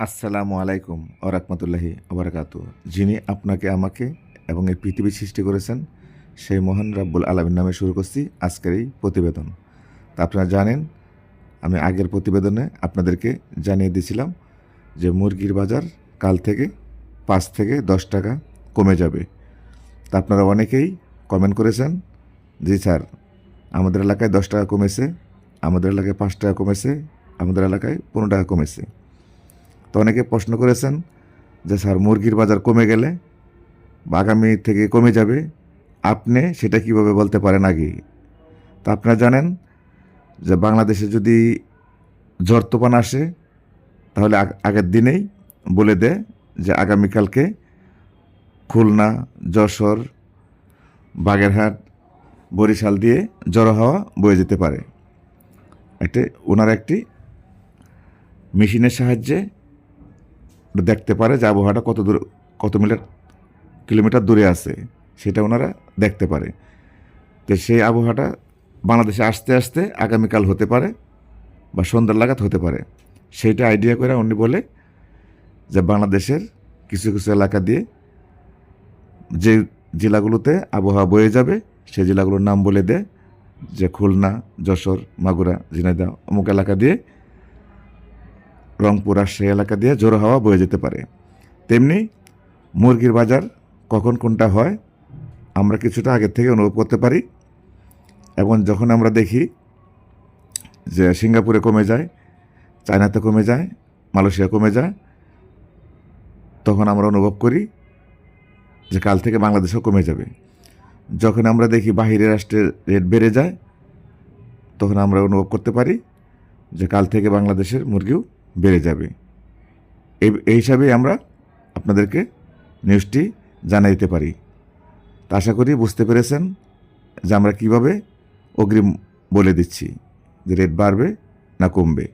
আসসালামু আলাইকুম ওরহমতুল্লাহি ওবরাকাত যিনি আপনাকে, আমাকে এবং এই পৃথিবী সৃষ্টি করেছেন, সেই মহান রাব্বুল আলমীর নামে শুরু করছি আজকের এই প্রতিবেদন। তা আপনারা জানেন, আমি আগের প্রতিবেদনে আপনাদেরকে জানিয়ে দিয়েছিলাম যে মুরগির বাজার কাল থেকে পাঁচ থেকে দশ টাকা কমে যাবে। তা আপনারা অনেকেই কমেন্ট করেছেন, জি স্যার, আমাদের এলাকায় দশ টাকা কমেছে, আমাদের এলাকায় পাঁচ টাকা কমেছে, আমাদের এলাকায় পনেরো টাকা কমেছে। তো অনেকে প্রশ্ন করেছেন যে, স্যার, মুরগির বাজার কমে গেলে বা আগামী থেকে কমে যাবে। আপনি সেটা কীভাবে বলতে পারেন আগে? তা আপনারা জানেন যে, বাংলাদেশে যদি ঝড় তুফান আসে, তাহলে আগের দিনেই বলে দেয় যে, আগামীকালকে খুলনা, যশোর, বাগেরহাট, বরিশাল দিয়ে জড়ো হাওয়া বয়ে যেতে পারে। এতে ওনার একটি মেশিনের সাহায্যে দেখতে পারে যে আবহাওয়াটা কত দূর, কত মিটার, কিলোমিটার দূরে আছে, সেটা ওনারা দেখতে পারে। তো সেই আবহাওয়াটা বাংলাদেশে আসতে আসতে আগামীকাল হতে পারে বা সন্ধ্যার লাগাত হতে পারে। সেইটা আইডিয়া করে উনি বলে যে বাংলাদেশের কিছু কিছু এলাকা দিয়ে যে জেলাগুলোতে আবহাওয়া বয়ে যাবে সেই জেলাগুলোর নাম বলে দেয় যে খুলনা, যশোর, মাগুরা, ঝিনাইদহ, অমুক এলাকা দিয়ে রংপুর রাজশাহী এলাকা দিয়ে জোর হাওয়া বয়ে যেতে পারে। তেমনি মুরগির বাজার কখন কোনটা হয়, আমরা কিছুটা আগের থেকে অনুভব করতে পারি। এবং যখন আমরা দেখি যে সিঙ্গাপুরে কমে যায়, চায়নাতে কমে যায়, মালয়েশিয়া কমে যায়, তখন আমরা অনুভব করি যে কাল থেকে বাংলাদেশেও কমে যাবে। যখন আমরা দেখি বাহিরের রাষ্ট্রের রেট বেড়ে যায়, তখন আমরা অনুভব করতে পারি যে কাল থেকে বাংলাদেশের মুরগিও বেড়ে যাবে। এই হিসাবেই আমরা আপনাদেরকে নিউজটি জানিয়ে দিতে পারি। তা আশা করি বুঝতে পেরেছেন যে আমরা কীভাবে অগ্রিম বলে দিচ্ছি, যে রেট বাড়বে না কমবে।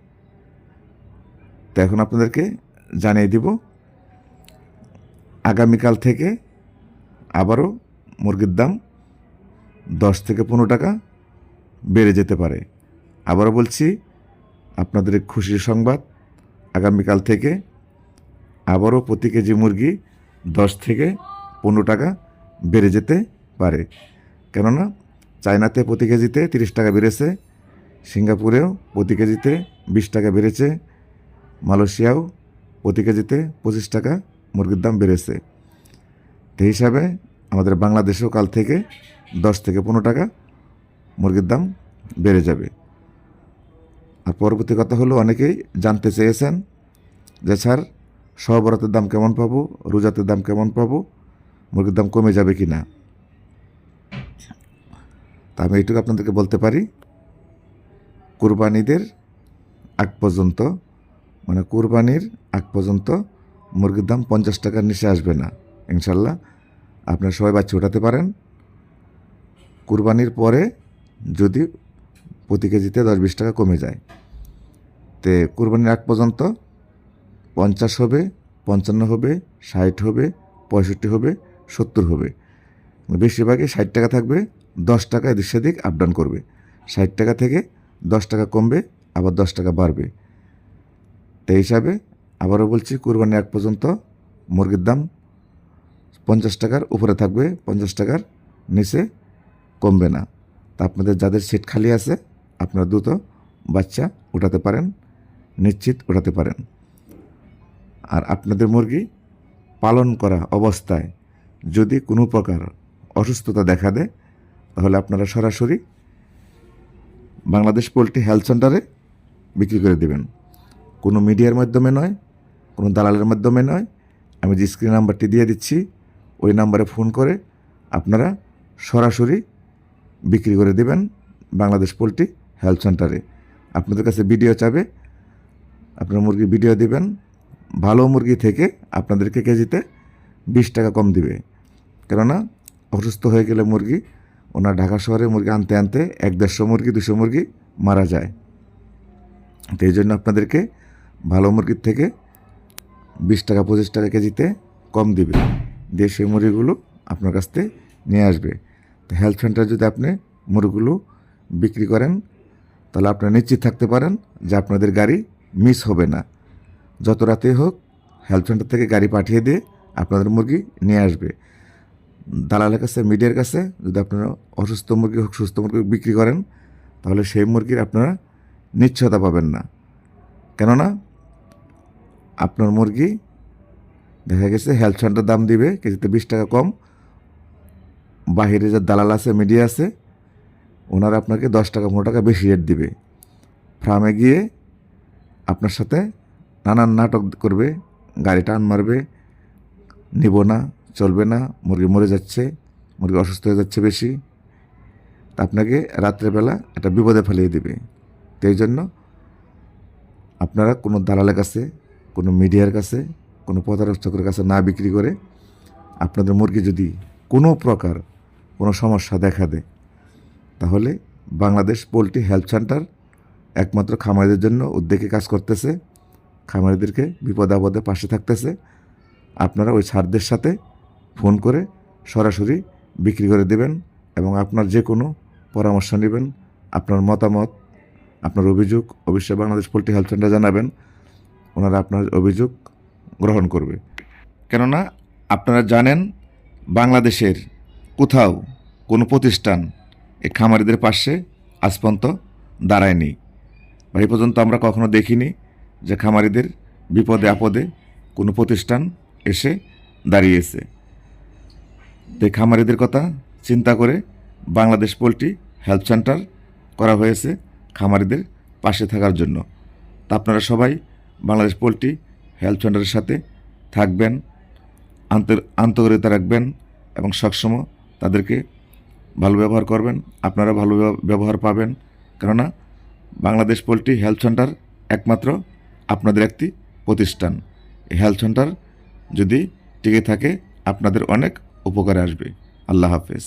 তো এখন আপনাদেরকে জানিয়ে দিব, আগামীকাল থেকে আবারও মুরগির দাম দশ থেকে পনেরো টাকা বেড়ে যেতে পারে। আবারও বলছি, আপনাদের খুশির সংবাদ আগামীকাল থেকে আবারও প্রতি কেজি মুরগি দশ থেকে পনেরো টাকা বেড়ে যেতে পারে। কেননা চায়নাতে প্রতি কেজিতে তিরিশ টাকা বেড়েছে, সিঙ্গাপুরেও প্রতি কেজিতে বিশ টাকা বেড়েছে, মালয়েশিয়াও প্রতি কেজিতে পঁচিশ টাকা মুরগির দাম বেড়েছে। সেই হিসাবে আমাদের বাংলাদেশেও কাল থেকে দশ থেকে পনেরো টাকা মুরগির দাম বেড়ে যাবে। আর পরবর্তী কথা হলো, অনেকেই জানতে চেয়েছেন যে, স্যার সহবরাতের দাম কেমন পাবো? রোজাতের দাম কেমন পাবো? মুরগির দাম কমে যাবে কি না? তা আমি এইটুকু আপনাদেরকে বলতে পারি। কুরবানিদের আগ পর্যন্ত মানে কুরবানির আগ পর্যন্ত মুরগির দাম পঞ্চাশ টাকার নিচে আসবে না। ইনশাল্লাহ আপনারা সবাই বাচ্চা উঠাতে পারেন। কুরবানির পরে যদি প্রতি কেজিতে দশ বিশ টাকা কমে যায়। তে কুরবানির আগ পর্যন্ত পঞ্চাশ হবে, পঞ্চান্ন হবে, ষাট হবে, পঁয়ষট্টি হবে, সত্তর হবে। বেশিরভাগই ষাট টাকা থাকবে, দশ টাকা এদিক সেদিক আপ ডাউন করবে। ষাট টাকা থেকে দশ টাকা কমবে, আবার দশ টাকা বাড়বে। তো এই হিসাবে আবারও বলছি, কুরবানির আগ পর্যন্ত মুরগির দাম পঞ্চাশ টাকার উপরে থাকবে, পঞ্চাশ টাকার নিচে কমবে না। তা আপনাদের যাদের সিট খালি আছে, আপনারা দ্রুত বাচ্চা উঠাতে পারেন। নিশ্চিত উঠাতে পারেন। আর আপনাদের মুরগি পালন করা অবস্থায় যদি কোনো প্রকার অসুস্থতা দেখা দেয়, তাহলে আপনারা সরাসরি বাংলাদেশ পোলট্রি হেলথ সেন্টারে বিক্রি করে দেবেন। কোনো মিডিয়ার মাধ্যমে নয়, কোনো দালালের মাধ্যমে নয়। আমি যে স্ক্রিন নাম্বারটি দিয়ে দিচ্ছি, ওই নাম্বারে ফোন করে আপনারা সরাসরি বিক্রি করে দেবেন বাংলাদেশ পোলট্রি হেলথ সেন্টারে। আপনাদের কাছে ভিডিও চাবে আপনার মুরগি ভিডিও দিবেন, ভালো মুরগি থেকে আপনাদেরকে কেজিতে বিশ টাকা কম দিবে। কেননা, অসুস্থ হয়ে গেলে মুরগি, ওনার ঢাকা শহরে মুরগি আনতে আনতে এক দেড়শো মুরগি, দুশো মুরগি মারা যায়। তো এই জন্য আপনাদেরকে ভালো মুরগির থেকে বিশ টাকা, পঁচিশ টাকা কেজিতে কম দিবে। দিয়ে সেই মুরগিগুলো আপনার কাছ থেকে নিয়ে আসবে। তো হেলথ সেন্টার যদি আপনি মুরগিগুলো বিক্রি করেন, তাহলে আপনারা নিশ্চিত থাকতে পারেন যে আপনাদের গাড়ি মিস হবে না। যত রাতেই হোক, হেলথ সেন্টার থেকে গাড়ি পাঠিয়ে দিয়ে আপনাদের মুরগি নিয়ে আসবে। দালালের কাছে, মিডিয়ার কাছে যদি আপনারা অসুস্থ মুরগি হোক, সুস্থ মুরগি বিক্রি করেন, তাহলে সেই মুরগির আপনারা নিশ্চয়তা পাবেন না। কেননা, আপনার মুরগি দেখা গেছে হেলথ সেন্টার দাম দিবে, কেজিতে বিশ টাকা কম। বাহিরে যে দালাল আছে, মিডিয়া আছে, ওনারা আপনাকে দশ টাকা, পনেরো টাকা বেশি রেট দিবে। ফার্মে গিয়ে আপনার সাথে নানান নাটক করবে, গাড়ি টান মারবে, নিব না, চলবে না, মুরগি মরে যাচ্ছে, মুরগি অসুস্থ হয়ে যাচ্ছে বেশি। তা আপনাকে রাত্রেবেলা একটা বিপদে ফেলিয়ে দেবে। তো এই জন্য আপনারা কোনো দালালের কাছে, কোনো মিডিয়ার কাছে, কোনো প্রতারকের কাছে না বিক্রি করে আপনাদের মুরগি যদি কোনো প্রকার কোনো সমস্যা দেখা দেয়, তাহলে বাংলাদেশ পোলট্রি হেলথ সেন্টার একমাত্র খামারিদের জন্য উদ্যোগে কাজ করতেছে, খামারিদেরকে বিপদ আপদে পাশে থাকতেছে। আপনারা ওই ছাড়দের সাথে ফোন করে সরাসরি বিক্রি করে দেবেন এবং আপনার যে কোনো পরামর্শ নেবেন, আপনার মতামত, আপনার অভিযোগ অবশ্যই বাংলাদেশ পোলট্রি হেলথ সেন্টার জানাবেন। ওনারা আপনার অভিযোগ গ্রহণ করবে। কেননা আপনারা জানেন বাংলাদেশের কোথাও কোনো প্রতিষ্ঠান এই খামারিদের পাশে আজ পর্যন্ত দাঁড়ায়নি। বা এই পর্যন্ত আমরা কখনো দেখিনি যে খামারিদের বিপদে আপদে কোনো প্রতিষ্ঠান এসে দাঁড়িয়েছে। তো এই খামারিদের কথা চিন্তা করে বাংলাদেশ পোলট্রি হেলথ সেন্টার করা হয়েছে খামারিদের পাশে থাকার জন্য। তা আপনারা সবাই বাংলাদেশ পোলট্রি হেলথ সেন্টারের সাথে থাকবেন আন্তর আন্তরিকতা রাখবেন এবং সবসময় তাদেরকে ভালো ব্যবহার করবেন। আপনারা ভালো ব্যবহার পাবেন। কেননা বাংলাদেশ পোলট্রি হেলথ সেন্টার একমাত্র আপনাদের একটি প্রতিষ্ঠান। হেলথ সেন্টার যদি টিকে থাকে, আপনাদের অনেক উপকারে আসবে। আল্লাহ হাফেজ।